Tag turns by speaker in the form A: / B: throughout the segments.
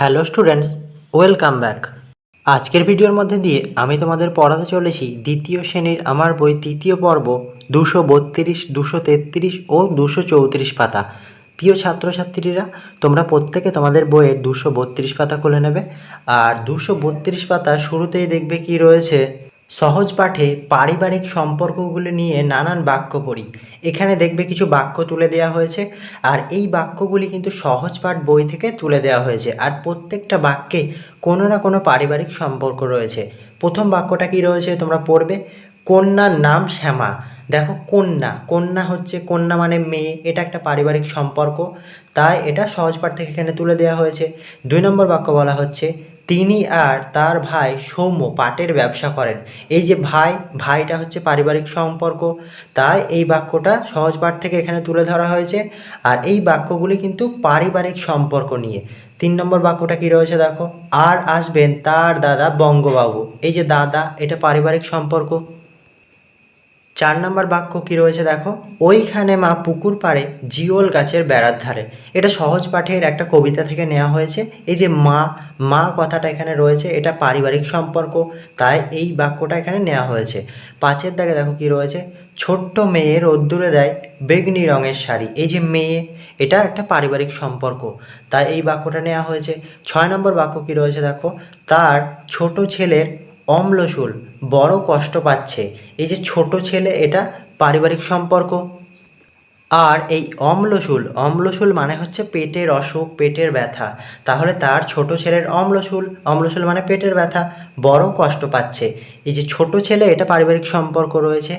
A: Hello students, welcome back. আজকের ভিডিওর মধ্যে দিয়ে আমি তোমাদের পড়াতে চলেছি দ্বিতীয় শ্রেণির আমার বই তৃতীয় পর্ব দুশো বত্রিশ, দুশো তেত্রিশ ও দুশো চৌত্রিশ পাতা। প্রিয় ছাত্রছাত্রীরা, তোমরা প্রত্যেকে তোমাদের বইয়ের দুশো বত্রিশ পাতা খুলে নেবে। আর দুশো বত্রিশ পাতা শুরুতেই দেখবে কি রয়েছে? সহজ পাঠে পারিবারিক সম্পর্কগুলি নিয়ে নানান বাক্য পড়ি। এখানে দেখবে কিছু বাক্য তুলে দেওয়া হয়েছে, আর এই বাক্যগুলি কিন্তু সহজ পাঠ বই থেকে তুলে দেওয়া হয়েছে, আর প্রত্যেকটা বাক্যে কোনো না কোনো পারিবারিক সম্পর্ক রয়েছে। প্রথম বাক্যটা কি রয়েছে তোমরা পড়বে? কন্যার নাম শ্যামা। দেখো, কন্যা। কন্যা হচ্ছে, কন্যা মানে মেয়ে, এটা একটা পারিবারিক সম্পর্ক। তাই এটা সহজ পাঠ থেকে এখানে তুলে দেওয়া হয়েছে। দুই নম্বর বাক্য বলা হচ্ছে তিনি আর তার ভাই সৌম্য পাটের ব্যবসা করেন। এই যে ভাই, ভাইটা হচ্ছে পারিবারিক সম্পর্ক। তাই এই বাক্যটা সহজ পাঠ থেকে এখানে তুলে ধরা হয়েছে। আর এই বাক্যগুলি কিন্তু পারিবারিক সম্পর্ক নিয়ে। তিন নম্বর বাক্যটা কি রয়েছে দেখো? আর আসবেন তার দাদা বঙ্গবাবু। এই যে দাদা, এটা পারিবারিক সম্পর্ক। চার নম্বর বাক্য কি রয়েছে দেখো? ওইখানে মা পুকুর পাড়ে জিওল গাছের বেড়ার ধারে। এটা সহজ পাঠের একটা কবিতা থেকে নেওয়া হয়েছে। এই যে মা মা কথাটা এখানে রয়েছে, এটা পারিবারিক সম্পর্ক, তাই এই বাক্যটা এখানে নেওয়া হয়েছে। পাঁচের দাগে দেখো কি রয়েছে? ছোট্ট মেয়ে রোদ্দুরে দেয় বেগনি রঙের শাড়ি। এই যে মেয়ে, এটা একটা পারিবারিক সম্পর্ক, তাই এই বাক্যটা নেওয়া হয়েছে। ছয় নম্বর বাক্য কি রয়েছে দেখো? তার ছোট ছেলের অম্লশূল বড় কষ্ট পাচ্ছে। এই যে ছোট ছেলে, এটা পারিবারিক সম্পর্ক। আর এই অম্লশূল অম্লশূল মানে হচ্ছে পেটের অসুখ, পেটের ব্যথা। তাহলে তার ছোট ছেলের অম্লশূল অম্লশূল মানে পেটের ব্যথা। বড় কষ্ট পাচ্ছে। এই যে ছোট ছেলে, এটা পারিবারিক সম্পর্ক রয়েছে।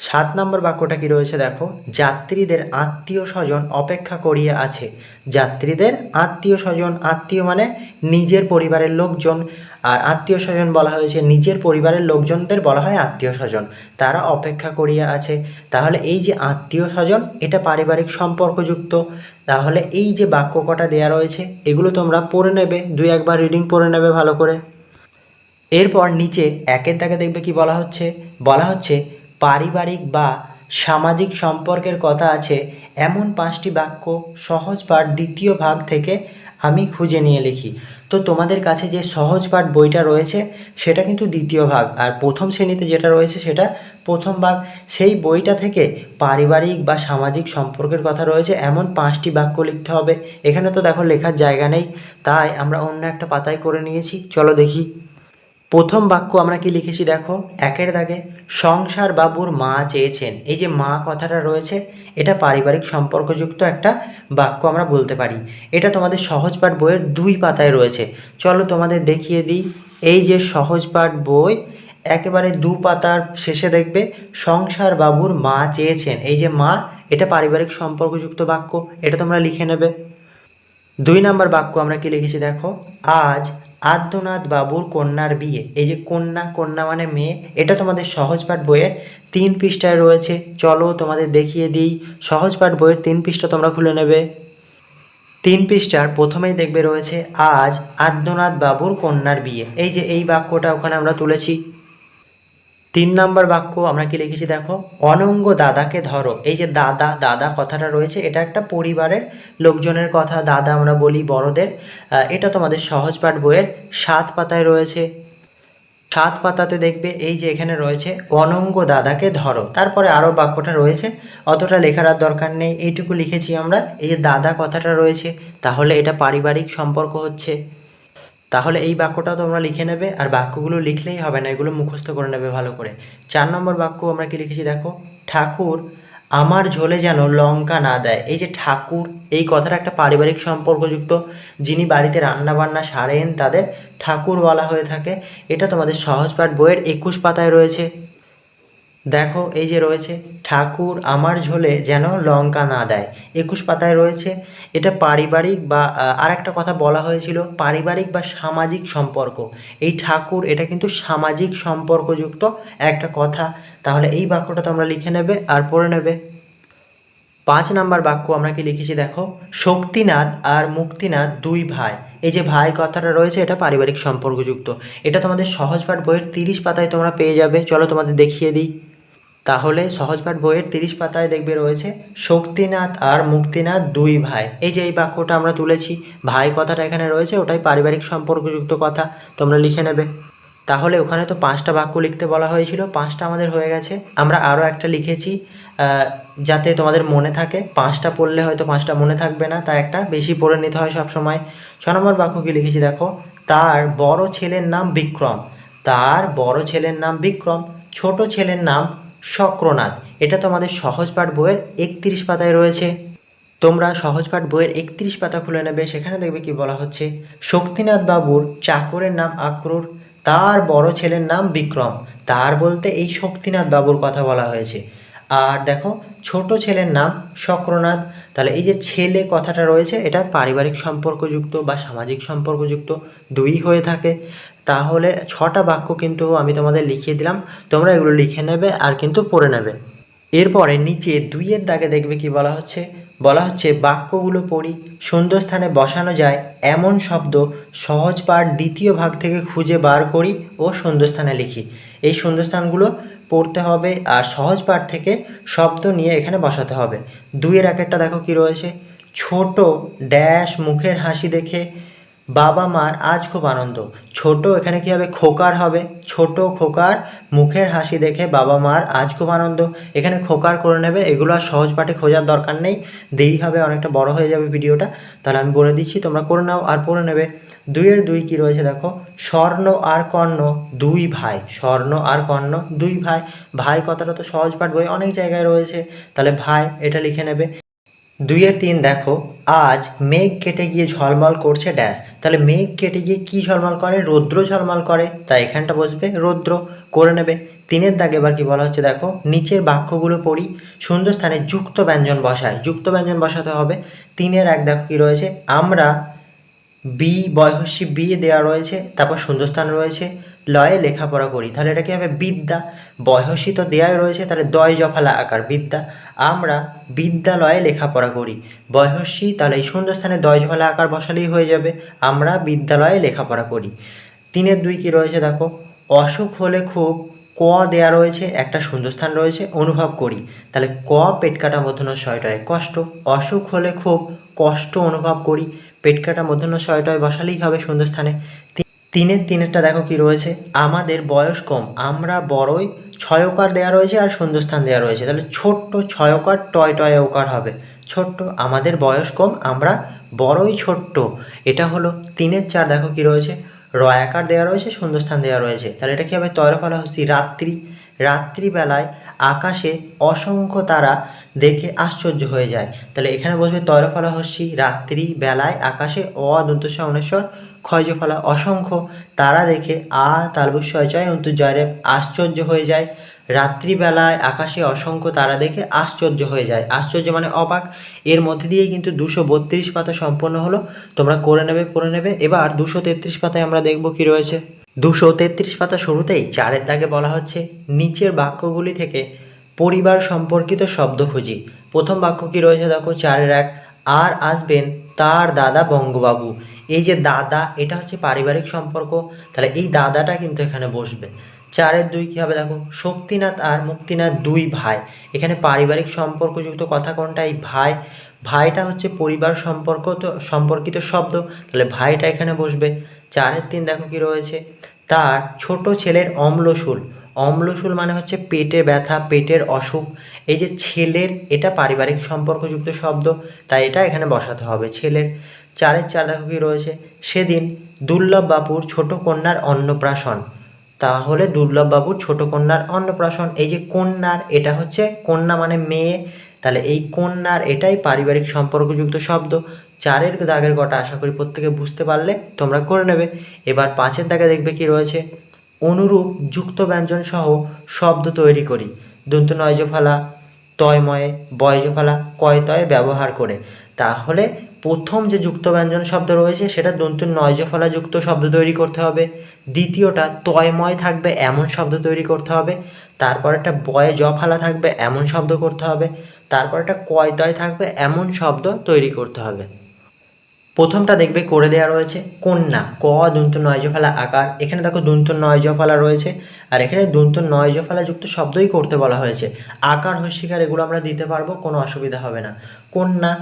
A: সাত নম্বর বাক্যটা কি রয়েছে দেখো? যাত্রীদের আত্মীয় স্বজন অপেক্ষা করিয়া আছে। যাত্রীদের আত্মীয় স্বজন, আত্মীয় মানে নিজের পরিবারের লোকজন। আর আত্মীয় স্বজন বলা হয়েছে নিজের পরিবারের লোকজনদের বলা হয় আত্মীয় স্বজন। তারা অপেক্ষা করিয়া আছে। তাহলে এই যে আত্মীয় স্বজন, এটা পারিবারিক সম্পর্কযুক্ত। তাহলে এই যে বাক্য কটা দেওয়া রয়েছে, এগুলো তোমরা পড়ে নেবে। দুই একবার রিডিং পড়ে নেবে ভালো করে। এরপর নিচে একের তাকে দেখবে কি বলা হচ্ছে? বলা হচ্ছে পারিবারিক বা সামাজিক সম্পর্কের কথা আছে, এমন পাঁচটি বাক্য সহজ পাঠ দ্বিতীয় ভাগ থেকে আমি খুঁজে নিয়ে লিখি। তো তোমাদের কাছে যে সহজ পাঠ বইটা রয়েছে, সেটা কিন্তু দ্বিতীয় ভাগ। আর প্রথম শ্রেণীতে যেটা রয়েছে, সেটা প্রথম ভাগ। সেই বইটা থেকে পারিবারিক বা সামাজিক সম্পর্কের কথা রয়েছে, এমন পাঁচটি বাক্য লিখতে হবে। এখানে তো দেখো লেখার জায়গা নেই, তাই আমরা অন্য একটা পাতায় করে নিয়েছি। চলো দেখি। প্রথম বাক্য আমরা কি লিখেছি দেখো? একের দাগে, সংসার বাবুর মা চেয়েছেন। এই যে মা কথাটা রয়েছে, এটা পারিবারিক সম্পর্কযুক্ত একটা বাক্য আমরা বলতে পারি। এটা তোমাদের সহজ পাঠ বইয়ের দুই পাতায় রয়েছে। চলো তোমাদের দেখিয়ে দিই। এই যে সহজ পাঠ বই, একেবারে দু পাতার শেষে দেখবে, সংসার বাবুর মা চেয়েছেন। এই যে মা, এটা পারিবারিক সম্পর্কযুক্ত বাক্য, এটা তোমরা লিখে নেবে। দুই নাম্বার বাক্য আমরা কি লিখেছি দেখো? আজ আদ্যনাথ বাবুর কন্যার বিয়ে। এই যে কন্যা কন্যা মানে মেয়ে, এটা তোমাদের সহজ পাঠ বইয়ের তিন পৃষ্ঠায় রয়েছে। চলো তোমাদের দেখিয়ে দিই। সহজ পাঠ বইয়ের তিন পৃষ্ঠা তোমরা খুলে নেবে। তিন পৃষ্ঠার প্রথমেই দেখবে রয়েছে, আজ আদ্যনাথ বাবুর কন্যার বিয়ে। এই যে এই বাক্যটা ওখানে আমরা তুলেছি। তিন নম্বর বাক্য আমরা কি লিখেছি দেখো? অনঙ্গ দাদাকে ধরো। এই যে দাদা দাদা কথাটা রয়েছে, এটা একটা পরিবারের লোকজনের কথা। দাদা আমরা বলি বড়দের। এটা তোমাদের সহজ পাঠ বইয়ের সাত পাতায় রয়েছে। সাত পাতাতে দেখবে এই যে এখানে রয়েছে, অনঙ্গ দাদাকে ধরো। তারপরে আরও বাক্যটা রয়েছে, অতটা লেখার আর দরকার নেই। এইটুকু লিখেছি আমরা। এই যে দাদা কথাটা রয়েছে, তাহলে এটা পারিবারিক সম্পর্ক হচ্ছে। তাহলে এই বাক্যটাও তোমরা লিখে নেবে, আর বাক্যগুলো লিখলেই হবে না, এগুলো মুখস্থ করে নেবে ভালো করে। চার নম্বর বাক্য আমরা কি লিখেছি দেখো? ঠাকুর আমার ঝোলে যেন লঙ্কা না দেয়। এই যে ঠাকুর, এই কথাটা একটা পারিবারিক সম্পর্কযুক্ত যিনি বাড়িতে রান্না বান্না সারেন, তাদের ঠাকুর বলা হয়ে থাকে। এটা তোমাদের সহজ পাঠ। বইয়ের একুশ পাতায় রয়েছে। দেখো, এই যে রয়েছে, ঠাকুর আমার ঝোলে যেন লঙ্কা না দেয়। একুশ পাতায় রয়েছে, এটা পারিবারিক বা আর একটা কথা বলা হয়েছিল, পারিবারিক বা সামাজিক সম্পর্ক। এই ঠাকুর, এটা কিন্তু সামাজিক সম্পর্কযুক্ত একটা কথা। তাহলে এই বাক্যটা তোমরা লিখে নেবে আর পড়ে নেবে। পাঁচ নাম্বার বাক্য আমরা কি লিখেছি দেখো, শক্তিনাথ আর মুক্তিনাথ দুই ভাই। এই যে ভাই কথাটা রয়েছে, এটা পারিবারিক সম্পর্কযুক্ত। এটা তোমাদের সহজ পাঠ বইয়ের তিরিশ পাতায় তোমরা পেয়ে যাবে। চলো তোমাদের দেখিয়ে দিই। তাহলে সহজপাঠ বইয়ের তিরিশ পাতায় দেখবে রয়েছে শক্তিনাথ আর মুক্তিনাথ দুই ভাই। এই যে এই বাক্যটা আমরা তুলেছি, ভাই কথাটা এখানে রয়েছে, ওটাই পারিবারিক সম্পর্কযুক্ত কথা, তোমরা লিখে নেবে। তাহলে ওখানে তো পাঁচটা বাক্য লিখতে বলা হয়েছিল, পাঁচটা আমাদের হয়ে গেছে। আমরা আরও একটা লিখেছি যাতে তোমাদের মনে থাকে, পাঁচটা পড়লে হয়তো পাঁচটা মনে থাকবে না তাই একটা বেশি পড়ে নিতে হয় সব সময় ছ নম্বর বাক্য কি লিখেছি দেখো? তার বড় ছেলের নাম বিক্রম। তার বড় ছেলের নাম বিক্রম, ছোট ছেলের নাম শক্রনাথ এটা তোমাদের সহজপাঠ বইয়ের একত্রিশ পাতায় রয়েছে। তোমরা সহজপাঠ বইয়ের একত্রিশ পাতা খুলে নেবে, সেখানে দেখবে কি বলা হচ্ছে, শক্তিনাথ বাবুর চাকরের নাম আক্রুর, তার বড় ছেলের নাম বিক্রম, তার বলতে এই শক্তিনাথ বাবুর কথা বলা হয়েছে। আর দেখো, ছোট ছেলের নাম শক্রনাথ। তাহলে এই যে ছেলে কথাটা রয়েছে, এটা পারিবারিক সম্পর্কযুক্ত বা সামাজিক সম্পর্কযুক্ত দুই হয়ে থাকে। তাহলে ছটা বাক্য কিন্তু আমি তোমাদের লিখিয়ে দিলাম। তোমরা এগুলো লিখে নেবে আর কিন্তু পড়ে নেবে। এরপরে নিচে দুইয়ের দাগে দেখবে কি বলা হচ্ছে? বলা হচ্ছে, বাক্যগুলো পড়ি সুন্দর স্থানে বসানো যায়, এমন শব্দ সহজ পাঠ দ্বিতীয় ভাগ থেকে খুঁজে বার করি ও সুন্দর স্থানে লিখি। এই সুন্দর স্থানগুলো পড়তে হবে আর সহজ পাঠ থেকে শব্দ নিয়ে এখানে বসাতে হবে। দুইয়ের এক একটা দেখো কি রয়েছে? ছোট ড্যাশ মুখের হাসি দেখে বাবা মার আজ খুব আনন্দ। ছোট এখানে কি হবে? খোকার হবে। ছোট খোকার মুখের হাসি দেখে বাবা মার আজ খুব আনন্দ। এখানে খোকার করে নেবে। এগুলো আর সহজ পাঠে খোঁজার দরকার নেই। দেরি হবে, অনেকটা বড় হয়ে যাবে ভিডিওটা। তাহলে আমি বলে দিচ্ছি, তোমরা করে নাও আর পড়ে নেবে। দুইয়ের দুই কি রয়েছে দেখো? স্বর্ণ আর কর্ণ দুই ভাই। স্বর্ণ আর কর্ণ দুই ভাই। ভাই কথাটা তো সহজ পাঠ বই, অনেক জায়গায় রয়েছে। তাহলে ভাই এটা লিখে নেবে। দুইয়ের তিন দেখো, আজ মেঘ কেটে গিয়ে ঝলমল করছে ড্যাশ তাহলে মেঘ কেটে গিয়ে কি ঝলমল করে? রৌদ্র ঝলমল করে। তাই এখানটা বসবে, রৌদ্র করে নেবে। তিনের দাগে এবার কি বলা হচ্ছে দেখো, নিচের বাক্যগুলো পড়ি। সুন্দর স্থানে যুক্ত ব্যঞ্জন বসায়। যুক্ত ব্যঞ্জন বসাতে হবে। তিনের এক দেখো কি রয়েছে, আমরা বি বয়সী বি দেওয়া রয়েছে, তারপর শূন্যস্থান রয়েছে। লয়ে লেখাপড়া করি। তাহলে এটা কি হবে? বিদ্যা। বয়সী তো দেয়াই রয়েছে, তাহলে দয় জফালা আকার বিদ্যা। আমরা বিদ্যালয়ে লেখাপড়া করি। বয়সী তাহলে এই শূন্যস্থানে দয় জফালা আকার বসালেই হয়ে যাবে। আমরা বিদ্যালয়ে লেখাপড়া করি। তিনের দুই কি রয়েছে? দেখো, অসুখ হলে খুব ক দেয়া রয়েছে, একটা শূন্যস্থান রয়েছে, অনুভব করি। তাহলে ক পেট কাটা মধ্যন্য ছয়টায় কষ্ট। অসুখ হলে খুব কষ্ট অনুভব করি, পেট কাটা মধ্যন্য ছয়টায় বসালেই হবে শূন্যস্থানে তি- তিনের তিনেরটা দেখো কি রয়েছে। আমাদের বয়স কম। আমরা বড়ই ছয়কার দেয়া রয়েছে আর শূন্যস্থান দেয়া রয়েছে। তাহলে ছোট্ট ছয়কার টয় টয় ওকার হবে। ছোট্ট, আমাদের বয়স কম, আমরা বড়ই ছোট্ট। এটা হলো তিনের চার দেখো কি রয়েছে। রয়াকার দেওয়া রয়েছে, শূন্যস্থান দেওয়া রয়েছে। তাহলে এটা কি হবে? তয়রফলা হচ্ছি রাত্রি। রাত্রিবেলায় আকাশে অসংখ্য তারা দেখে আশ্চর্য হয়ে যায়। তাহলে এখানে বসবে তয়রফলা হস্যি রাত্রি বেলায় আকাশে অ দন্তস্ব অনেশ্বর ক্ষয়জফলা অসংখ্য। তারা দেখে, আ তালবস্বয় জয় অন্তর্জয়রে আশ্চর্য হয়ে যায়। রাত্রিবেলায় আকাশে অসংখ্য তারা দেখে আশ্চর্য হয়ে যায়। আশ্চর্য মানে অবাক। এর মধ্যে দিয়ে কিন্তু দুশো বত্রিশ পাতা সম্পন্ন হলো। তোমরা করে নেবে, পড়ে নেবে। এবার দুশো তেত্রিশ পাতায় আমরা দেখব কি রয়েছে। দুশো তেত্রিশ পাতা শুরুতেই চারের দাগে বলা হচ্ছে, নিচের বাক্যগুলি থেকে পরিবার সম্পর্কিত শব্দ খুঁজি। প্রথম বাক্য কি রয়েছে দেখো, চারের এক, আর আসবেন তার দাদা বঙ্গবাবু। এই যে দাদা, এটা হচ্ছে পারিবারিক সম্পর্ক। তাহলে এই দাদাটা কিন্তু এখানে বসবে। চারের দুই কী হবে দেখো? শক্তিনাথ আর মুক্তিনাথ দুই ভাই। এখানে পারিবারিক সম্পর্কযুক্ত কথা কোনটা? এই ভাই। ভাইটা হচ্ছে পরিবার সম্পর্ক তো, সম্পর্কিত শব্দ। তাহলে ভাইটা এখানে বসবে। চারের তিন দেখো কি রয়েছে? তার ছোট ছেলের অম্লশূল। অম্লশূল মানে হচ্ছে পেটে ব্যথা, পেটের অসুখ। এই যে ছেলের, এটা পারিবারিক সম্পর্কযুক্ত শব্দ। তাই এটা এখানে বসাতে হবে। ছেলের চারের চার রয়েছে। সেদিন দুর্লভ বাবুর ছোট কন্যার অন্নপ্রাশন। তাহলে দুর্লভবাবুর ছোট কন্যার অন্নপ্রাশন, এই যে কন্যার, এটা হচ্ছে কন্যা মানে মেয়ে। তাহলে এই কন্যার এটাই পারিবারিক সম্পর্কযুক্ত শব্দ। চারের দাগের কটা, আশা করি প্রত্যেকে বুঝতে পারলে তোমরা করে নেবে। এবার পাঁচের দাগে দেখবে কি রয়েছে। অনুরূপ যুক্ত ব্যঞ্জন সহ শব্দ তৈরি করি। দন্ত নয়জফালা তয়ময়ে বয়জফালা কয়তয়ে ব্যবহার করে। তাহলে প্রথম যে যুক্ত ব্যঞ্জন শব্দ রয়েছে, সেটা দন্ত নয়জফলা যুক্ত শব্দ তৈরি করতে হবে। দ্বিতীয়টা, তয়ময় থাকবে, এমন শব্দ তৈরি করতে হবে। তারপর একটা বয়ে জফালা থাকবে, এমন শব্দ করতে হবে। তারপর একটা কয়তয় থাকবে, এমন শব্দ তৈরি করতে হবে। প্রথমটা দেখবে করে দেওয়া রয়েছে কন্যা, ক দন্ত নয় জফলা আকার, এখানে দেখো দন্ত নয় জফলা রয়েছে, আর এখানে দন্ত নয় জফলা যুক্ত শব্দই করতে বলা হয়েছে। আকার হস্যিকার এগুলো আমরা দিতে পারব, কোনো অসুবিধা হবে না। কন্যা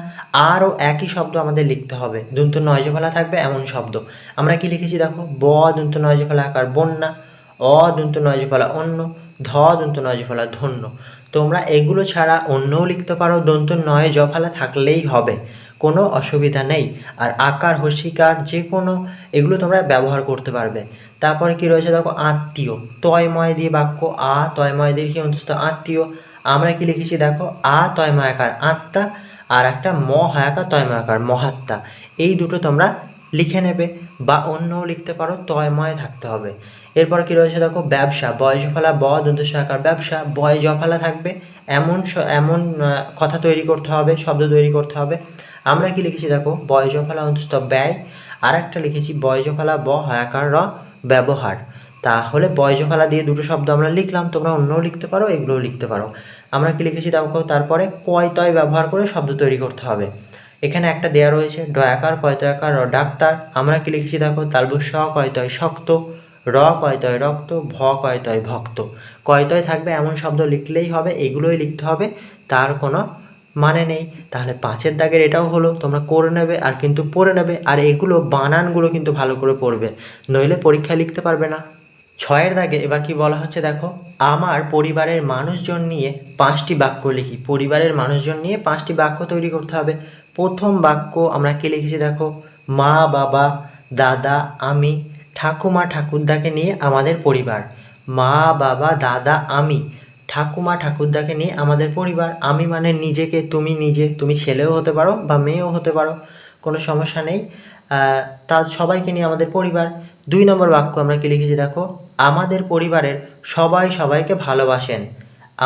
A: আরও একই শব্দ আমাদের লিখতে হবে, দন্ত নয় জফলা থাকবে এমন শব্দ। আমরা কি লিখেছি দেখো? ব দন্ত নয় জফলা আকার, বন্যা, অ দন্ত নয় জফলা অন্য, ধ দন্ত নয় জফলা ধন্য। তোমরা এগুলো ছাড়া অন্যও লিখতে পারো, দন্ত নয়, জফলা থাকলেই হবে। কোনো অসুবিধা নেই। আর আকার, হসিকার যে কোনো এগুলো তোমরা ব্যবহার করতে পারবে। তারপরে কি রয়েছে দেখো, আত্মীয়। তয়ময় দিয়ে বাক্য আ, তয়ময় দিয়ে কি অন্তস্থ আত্মীয়। আমরা কি লিখেছি দেখো, আ তয়ময়াকার আত্মা, আর একটা ম হায়াকার তয়ময়াকার মহাত্মা। এই দুটো তোমরা লিখে নেবে। বা অন্যও লিখতে পারো তয়ময় থাকতে হবে। এরপর কি রয়েছে দেখো, ব্যবসা বয় জফলা ব দন্ত সহায়কার ব্যবসা বয় জফলা থাকবে, এমন এমন কথা তৈরি করতে হবে, শব্দ তৈরি করতে হবে। আমরা কি লিখেছি দেখো বয় জফলা অন্তস্থ ব্যয় আর একটা লিখেছি বয় জফলা ব হয়াকার র, ব্যবহার। তাহলে বয় জফলা দিয়ে দুটো শব্দ আমরা লিখলাম, তোমরা অন্যও লিখতে পারো, এগুলোও লিখতে পারো। আমরা কি লিখেছি দেখো, তারপরে কয়, তয় ব্যবহার করে শব্দ তৈরি করতে হবে। এখানে একটা দেয়া রয়েছে ড আকার কয়ত কয়তয়াকার র, ডাক্তার, আমরা কি লিখেছি দেখো তালব স কয়তয় শক্ত, র কয়তয় রক্ত, ভ কয়তয় ভক্ত। কয়তয় থাকবে এমন শব্দ লিখলেই হবে, এগুলোই লিখতে হবে, তার কোনো মানে নেই। তাহলে পাঁচের দাগের এটাও হলো, তোমরা করে নেবে আর কিন্তু পড়ে নেবে, আর এগুলো বানানগুলো কিন্তু ভালো করে পড়বে, নইলে পরীক্ষায় লিখতে পারবে না। ছয়ের দাগে এবার কি বলা হচ্ছে দেখো, আমার পরিবারের মানুষজন নিয়ে পাঁচটি বাক্য লিখি। পরিবারের মানুষজন নিয়ে পাঁচটি বাক্য তৈরি করতে হবে। প্রথম বাক্য আমরা কি লিখেছি দেখো? মা, বাবা, দাদা, আমি, ঠাকুমা, ঠাকুরদাকে নিয়ে আমাদের পরিবার। মা, বাবা, দাদা, আমি, ঠাকুমা, ঠাকুরদাকে নিয়ে আমাদের পরিবার। আমি মানে নিজেকে, তুমি নিজে, তুমি ছেলেও হতে পারো বা মেয়েও হতে পারো, কোনো সমস্যা নেই। তা সবাইকে নিয়ে আমাদের পরিবার। দুই নম্বর বাক্য আমরা কি লিখেছি দেখো? আমাদের পরিবারের সবাই সবাইকে ভালোবাসেন।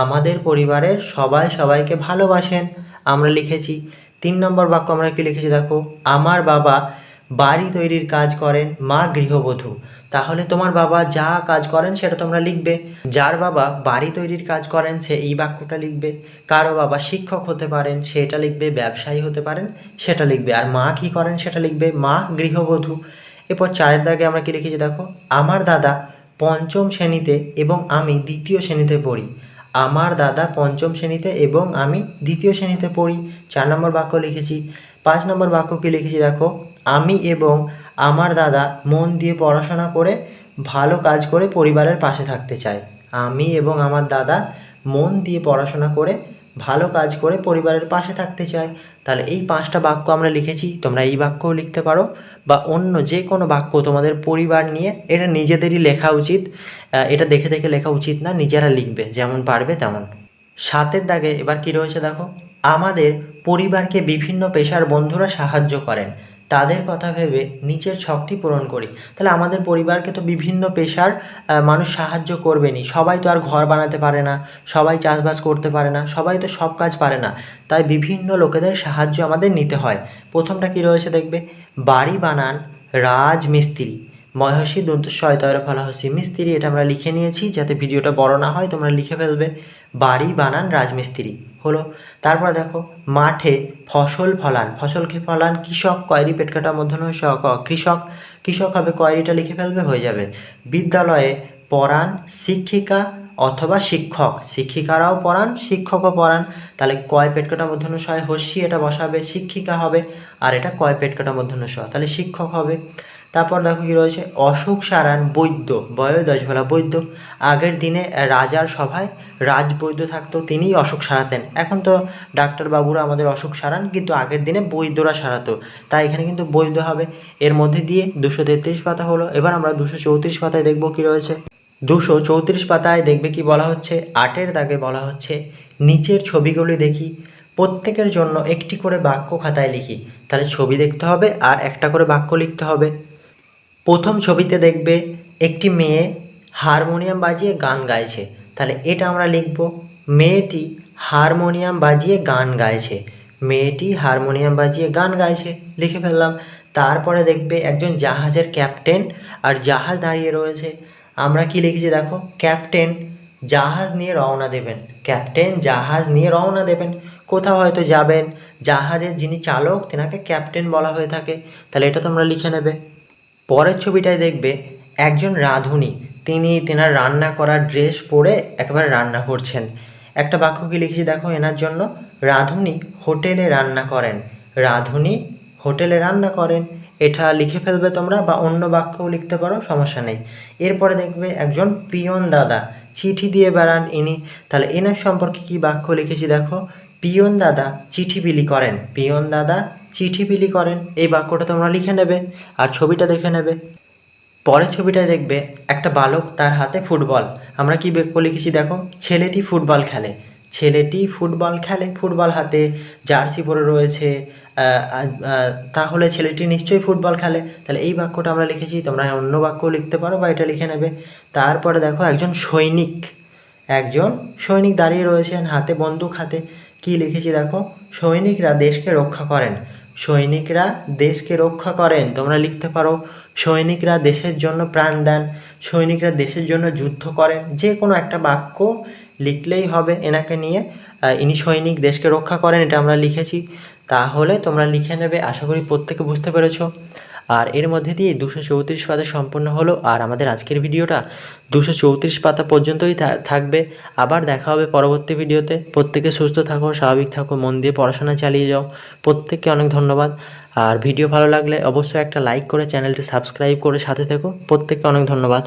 A: আমাদের পরিবারের সবাই সবাইকে ভালোবাসেন। আমরা লিখেছি তিন নম্বর বাক্য আমরা কি লিখেছি দেখো? আমার বাবা বাড়ি তৈরির কাজ করেন, মা গৃহবধূ। তাহলে তোমার বাবা যা কাজ করেন সেটা তোমরা লিখবে। যার বাবা বাড়ি তৈরির কাজ করেন, সে এই বাক্যটা লিখবে। কারও বাবা শিক্ষক হতে পারেন, সেটা লিখবে। ব্যবসায়ী হতে পারেন, সেটা লিখবে। আর মা কি করেন সেটা লিখবে? মা গৃহবধূ। এরপর চারের দাগে আমরা কি লিখেছি দেখো? আমার দাদা পঞ্চম শ্রেণীতে এবং আমি দ্বিতীয় শ্রেণীতে পড়ি। আমার দাদা পঞ্চম শ্রেণীতে এবং আমি দ্বিতীয় শ্রেণীতে পড়ি। চার নম্বর বাক্য লিখেছি। পাঁচ নম্বর বাক্য কি লিখেছি, দেখো, আমি এবং আমার দাদা মন দিয়ে পড়াশোনা করে ভালো কাজ করে পরিবারের পাশে থাকতে চাই আমি এবং আমার দাদা মন দিয়ে পড়াশোনা করে ভালো কাজ করে পরিবারের পাশে থাকতে চাই তাহলে এই পাঁচটা বাক্য আমরা লিখেছি, তোমরা এই বাক্যও লিখতে পারো বা অন্য যে কোনো বাক্য তোমাদের পরিবার নিয়ে, এটা নিজেদেরই লেখা উচিত। এটা দেখে দেখে লেখা উচিত না, নিজেরা লিখবে, যেমন পারবে তেমন। সাতের দাগে এবার কী রয়েছে দেখো? আমাদের পরিবারকে বিভিন্ন পেশার বন্ধুরা সাহায্য করেন। তাদের কথা ভেবে নিচের ছকটি পূরণ করি। তাহলে আমাদের পরিবারকে তো বিভিন্ন পেশার মানুষ সাহায্য করবেনই। সবাই তো আর ঘর বানাতে পারে না, সবাই চাষবাস করতে পারে না, সবাই তো সব কাজ পারে না। তাই বিভিন্ন লোকেদের সাহায্য আমাদের নিতে হয়। প্রথমটা কি রয়েছে দেখবে? বাড়ি বানান রাজমিস্ত্রি। ময়হসী দন্ত শয়তয়ের ফলাহসী মিস্ত্রি, এটা আমরা লিখে নিয়েছি যাতে ভিডিওটা বড় না হয়, তোমরা লিখে ফেলবে। বাড়ি বানান রাজমিস্ত্রি। হলো, তারপর দেখো, মাঠে ফসল ফলান। ফসলকে ফলান? কৃষক, কয়রি পেট কাটা মধ্যন কৃষক। কৃষক হবে কয়রিটা লিখে ফেলবে, হয়ে যাবে। বিদ্যালয়ে পড়ান শিক্ষিকা অথবা শিক্ষক। শিক্ষিকারাও পড়ান, শিক্ষকও পড়ান। তাহলে কয় পেট কাটা মধ্যন সয় হস্যি, এটা বসাবে। শিক্ষিকা হবে, আর এটা কয় পেট কাটা মধ্যন তাহলে শিক্ষক হবে। তারপর দেখো কি রয়েছে? অশোক সারান বৈদ্য বয় দশভলা বৈদ্য। আগের দিনে রাজার সভায় রাজবৈদ্য থাকতো, তিনিই অশোক সারাতেন। এখন তো ডাক্তারবাবুরা আমাদের অশোক সারান, কিন্তু আগের দিনে বৈদ্যরা সারাতো। তাই এখানে কিন্তু বৈদ্য হবে। এর মধ্যে দিয়ে দুশো তেত্রিশ পাতা হলো। এবার আমরা দুশো চৌত্রিশ পাতায় দেখব কি রয়েছে। দুশো চৌত্রিশ পাতায় দেখবে কি বলা হচ্ছে? আটের দাগে বলা হচ্ছে, নিচের ছবিগুলি দেখি। প্রত্যেকের জন্য একটি করে বাক্য খাতায় লিখি। তাহলে ছবি দেখতে হবে আর একটা করে বাক্য লিখতে হবে। প্রথম ছবিতে দেখবে একটি মেয়ে হারমোনিয়াম বাজিয়ে গান গাইছে। তাহলে এটা আমরা লিখব, মেয়েটি হারমোনিয়াম বাজিয়ে গান গাইছে। মেয়েটি হারমোনিয়াম বাজিয়ে গান গাইছে। লিখে ফেললাম। তারপরে দেখবে একজন জাহাজের ক্যাপ্টেন আর জাহাজ দাঁড়িয়ে রয়েছে। আমরা কি লিখেছি দেখো, ক্যাপ্টেন, জাহাজ নিয়ে রওনা দেবেন। ক্যাপ্টেন, জাহাজ নিয়ে রওনা দেবেন। কোথাও হয়তো যাবেন। জাহাজের যিনি চালক, তেনাকে ক্যাপ্টেন বলা হয়ে থাকে। তাহলে এটা তোমরা লিখে নেবে। পরের ছবিটায় দেখবে একজন রাঁধুনি। তিনি তেনার রান্না করার ড্রেস পরে একেবারে রান্না করছেন। একটা বাক্য কি লিখেছি দেখো এনার জন্য? রাঁধুনি হোটেলে রান্না করেন। রাঁধুনি হোটেলে রান্না করেন। এটা লিখে ফেলবে তোমরা বা অন্য বাক্যও লিখতে পারো, সমস্যা নেই। এরপরে দেখবে একজন পিয়ন দাদা। চিঠি দিয়ে বেড়ান ইনি। তাহলে এনার সম্পর্কে কি বাক্য লিখেছি দেখো? পিয়ন দাদা চিঠি বিলি করেন। পিয়ন দাদা চিঠি বিলি করেন, এই বাক্যটা তোমরা লিখে নেবে আর ছবিটা দেখে নেবে। পরের ছবিটায় দেখবে একটা বালক তার হাতে ফুটবল। আমরা কি বাক্য লিখেছি দেখো? ছেলেটি ফুটবল খেলে। ছেলেটি ফুটবল খেলে, ফুটবল হাতে জার্সি পরে রয়েছে তাহলে ছেলেটি নিশ্চয়ই ফুটবল খেলে। তাহলে এই বাক্যটা আমরা লিখেছি, তোমরা অন্য বাক্য লিখতে পারো বা এটা লিখে নেবে। তারপরে দেখো একজন সৈনিক একজন সৈনিক দাঁড়িয়ে রয়েছেন হাতে বন্দুক হাতে। কি লিখেছি দেখো? সৈনিকরা দেশকে রক্ষা করেন। সৈনিকরা দেশকে রক্ষা করেন। তোমরা লিখতে পারো, সৈনিকরা দেশের জন্য প্রাণ দেন, সৈনিকরা দেশের জন্য যুদ্ধ করেন। যে কোনো একটা বাক্য লিখলেই হবে এনাকে নিয়ে। ইনি সৈনিক, দেশকে রক্ষা করেন, এটা আমরা লিখেছি। তাহলে তোমরা লিখে নেবে, আশা করি প্রত্যেকে বুঝতে পেরেছ। আর এর মধ্যে দিয়ে দুশো চৌত্রিশ পাতা সম্পূর্ণ হলো। আর আমাদের আজকের ভিডিওটা দুশো চৌত্রিশ পাতা পর্যন্তই থাকবে। আবার দেখা হবে পরবর্তী ভিডিওতে। প্রত্যেকে সুস্থ থাকো, স্বাভাবিক থাকো, মন দিয়ে পড়াশোনা চালিয়ে যাও। প্রত্যেককে অনেক ধন্যবাদ। আর ভিডিও ভালো লাগলে অবশ্যই একটা লাইক করে চ্যানেলটি সাবস্ক্রাইব করে সাথে থেকো। প্রত্যেককে অনেক ধন্যবাদ।